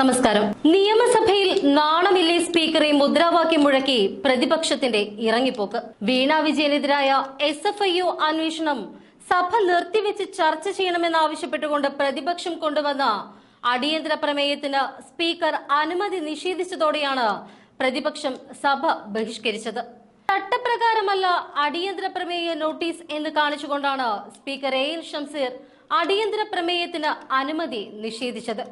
നമസ്കാരം. നിയമസഭയിൽ നാണമില്ലേ സ്പീക്കറെ മുദ്രാവാക്യം മുഴക്കി പ്രതിപക്ഷത്തിന്റെ ഇറങ്ങിപ്പോക്ക്. വീണ വിജയനെതിരായ എസ് എഫ് ഐ അന്വേഷണം സഭ നിർത്തിവെച്ച് ചർച്ച ചെയ്യണമെന്നാവശ്യപ്പെട്ടുകൊണ്ട് പ്രതിപക്ഷം കൊണ്ടുവന്ന അടിയന്തര പ്രമേയത്തിന് സ്പീക്കർ അനുമതി നിഷേധിച്ചതോടെയാണ് പ്രതിപക്ഷം സഭ ബഹിഷ്കരിച്ചത്. ചട്ടപ്രകാരമല്ല അടിയന്തര പ്രമേയ നോട്ടീസ് എന്ന് കാണിച്ചുകൊണ്ടാണ് സ്പീക്കർ എ എൻ ഷംസീർ അടിയന്തര പ്രമേയത്തിന് അനുമതി നിഷേധിച്ചത്.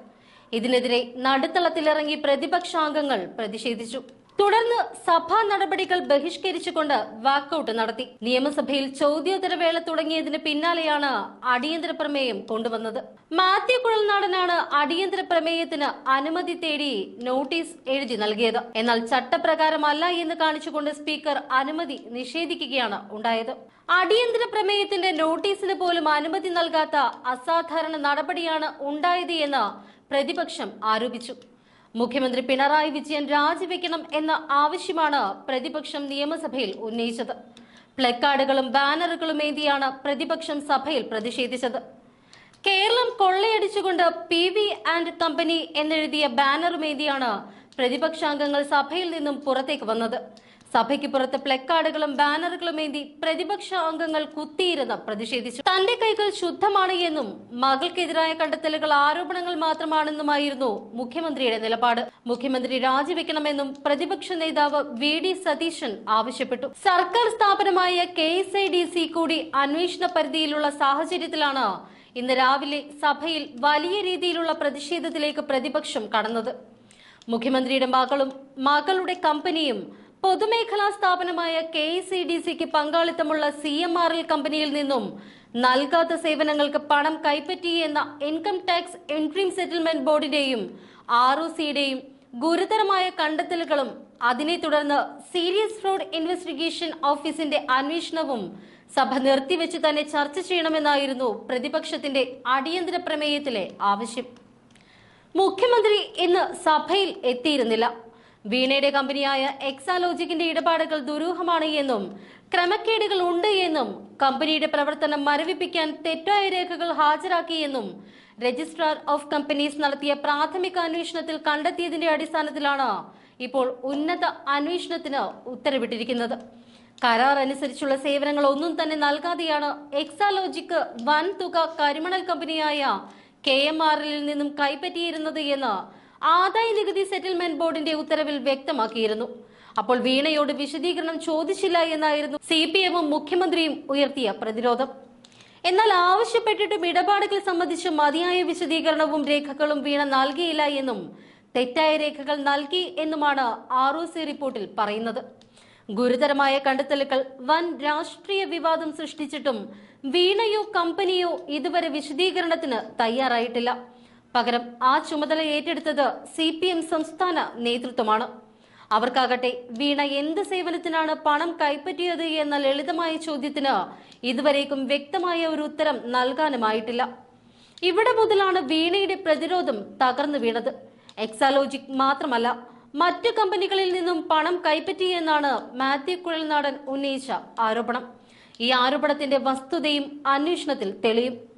ഇതിനെതിരെ നടുത്തളത്തിലിറങ്ങി പ്രതിപക്ഷാംഗങ്ങൾ പ്രതിഷേധിച്ചു. തുടർന്ന് സഭാ നടപടികൾ ബഹിഷ്കരിച്ചുകൊണ്ട് വാക്കൌട്ട് നടത്തി. നിയമസഭയിൽ ചോദ്യോത്തരവേള തുടങ്ങിയതിന് പിന്നാലെയാണ് അടിയന്തര പ്രമേയം കൊണ്ടുവന്നത്. മാത്യു കുഴൽനാടനാണ് അടിയന്തര പ്രമേയത്തിന് അനുമതി തേടി നോട്ടീസ് എഴുതി നൽകിയത്. എന്നാൽ ചട്ടപ്രകാരമല്ല എന്ന് കാണിച്ചുകൊണ്ട് സ്പീക്കർ അനുമതി നിഷേധിക്കുകയാണ് ഉണ്ടായത്. അടിയന്തര പ്രമേയത്തിന്റെ നോട്ടീസിന് പോലും അനുമതി നൽകാത്ത അസാധാരണ നടപടിയാണ് ഉണ്ടായത് എന്ന് പ്രതിപക്ഷം ആരോപിച്ചു. മുഖ്യമന്ത്രി പിണറായി വിജയൻ രാജിവെക്കണം എന്ന ആവശ്യമാണ് പ്രതിപക്ഷം നിയമസഭയിൽ ഉന്നയിച്ചത്. പ്ലക്കാർഡുകളും ബാനറുകളും ഏന്തിയാണ് പ്രതിപക്ഷം സഭയിൽ പ്രതിഷേധിച്ചത്. കേരളം കൊള്ളയടിച്ചുകൊണ്ട് പി വി ആൻഡ് കമ്പനി എന്നെഴുതിയ ബാനറുമേന്തിയാണ് പ്രതിപക്ഷാംഗങ്ങൾ സഭയിൽ നിന്നും പുറത്തേക്ക് വന്നത്. സഭയ്ക്ക് പുറത്ത് പ്ലക്കാർഡുകളും ബാനറുകളും ഏന്തി പ്രതിപക്ഷ അംഗങ്ങൾ കുത്തിയിരുന്ന് പ്രതിഷേധിച്ചു. തന്റെ കൈകൾ ശുദ്ധമാണ് എന്നും മകൾക്കെതിരായ കണ്ടെത്തലുകൾ ആരോപണങ്ങൾ മാത്രമാണെന്നുമായിരുന്നു മുഖ്യമന്ത്രിയുടെ നിലപാട്. മുഖ്യമന്ത്രി രാജിവെക്കണമെന്നും പ്രതിപക്ഷ നേതാവ് വി ഡി സതീശൻ ആവശ്യപ്പെട്ടു. സർക്കാർ സ്ഥാപനമായ K S I D C കൂടി അന്വേഷണ പരിധിയിലുള്ള സാഹചര്യത്തിലാണ് ഇന്ന് രാവിലെ സഭയിൽ വലിയ രീതിയിലുള്ള പ്രതിഷേധത്തിലേക്ക് പ്രതിപക്ഷം കടന്നത്. മുഖ്യമന്ത്രിയുടെ മകളും മകളുടെ കമ്പനിയും പൊതുമേഖലാ സ്ഥാപനമായ കെ സി ഡി സിക്ക് പങ്കാളിത്തമുള്ള സി എം ആർ എൽ കമ്പനിയിൽ നിന്നും നൽകാത്ത സേവനങ്ങൾക്ക് പണം കൈപ്പറ്റി എന്ന ഇൻകം ടാക്സ് എൻട്രീം സെറ്റിൽമെന്റ് ബോർഡിന്റെയും ആർ ഒ സിയുടെയും ഗുരുതരമായ കണ്ടെത്തലുകളും അതിനെ തുടർന്ന് സീരിയസ് ഫ്രോഡ് ഇൻവെസ്റ്റിഗേഷൻ ഓഫീസിന്റെ അന്വേഷണവും സഭ നിർത്തിവെച്ച് തന്നെ ചർച്ച ചെയ്യണമെന്നായിരുന്നു പ്രതിപക്ഷത്തിന്റെ അടിയന്തര പ്രമേയത്തിലെ ആവശ്യം. മുഖ്യമന്ത്രി ഇന്ന് സഭയിൽ എത്തിയിരുന്നില്ല. വീണയുടെ കമ്പനിയായ എക്സാലോജിക്കിന്റെ ഇടപാടുകൾ ദുരൂഹമാണ് എന്നും ക്രമക്കേടുകൾ ഉണ്ട് എന്നും കമ്പനിയുടെ പ്രവർത്തനം മരവിപ്പിക്കാൻ തെറ്റായ രേഖകൾ ഹാജരാക്കിയെന്നും രജിസ്ട്രാർ ഓഫ് കമ്പനീസ് നടത്തിയ പ്രാഥമിക അന്വേഷണത്തിൽ കണ്ടെത്തിയതിന്റെ അടിസ്ഥാനത്തിലാണ് ഇപ്പോൾ ഉന്നത അന്വേഷണത്തിന് ഉത്തരവിട്ടിരിക്കുന്നത്. കരാർ അനുസരിച്ചുള്ള സേവനങ്ങൾ ഒന്നും തന്നെ നൽകാതെയാണ് എക്സാലോജിക്ക് വൻതുക കരിമണൽ കമ്പനിയായ കെ എം ആറിൽ നിന്നും കൈപ്പറ്റിയിരുന്നത് എന്ന് ആദായ നികുതി സെറ്റിൽമെന്റ് ബോർഡിന്റെ ഉത്തരവിൽ വ്യക്തമാക്കിയിരുന്നു. അപ്പോൾ വീണയോട് വിശദീകരണം ചോദിച്ചില്ല എന്നായിരുന്നു സി പി എമ്മും മുഖ്യമന്ത്രിയും ഉയർത്തിയ പ്രതിരോധം. എന്നാൽ ആവശ്യപ്പെട്ടിട്ടും ഇടപാടുകൾ സംബന്ധിച്ച് മതിയായ വിശദീകരണവും രേഖകളും വീണ നൽകിയില്ല എന്നും തെറ്റായ രേഖകൾ നൽകി എന്നുമാണ് ആർ ഒ സി റിപ്പോർട്ടിൽ പറയുന്നത്. ഗുരുതരമായ കണ്ടെത്തലുകൾ വൻ രാഷ്ട്രീയ വിവാദം സൃഷ്ടിച്ചിട്ടും വീണയോ കമ്പനിയോ ഇതുവരെ വിശദീകരണത്തിന് തയ്യാറായിട്ടില്ല. പകരം ആ ചുമതല ഏറ്റെടുത്തത് സി പി എം സംസ്ഥാന നേതൃത്വമാണ്. അവർക്കാകട്ടെ വീണ എന്ത് സേവനത്തിനാണ് പണം കൈപ്പറ്റിയത് എന്ന ലളിതമായ ചോദ്യത്തിന് ഇതുവരേക്കും വ്യക്തമായ ഒരു ഉത്തരം നൽകാനുമായിട്ടില്ല. ഇവിടെ മുതലാണ് വീണയുടെ പ്രതിരോധം തകർന്നു വീണത്. എക്സാലോജിക് മാത്രമല്ല മറ്റു കമ്പനികളിൽ നിന്നും പണം കൈപ്പറ്റിയെന്നാണ് മാത്യു കുഴൽനാടൻ ഉന്നയിച്ച ആരോപണം. ഈ ആരോപണത്തിന്റെ വസ്തുതയും അന്വേഷണത്തിൽ തെളിയും.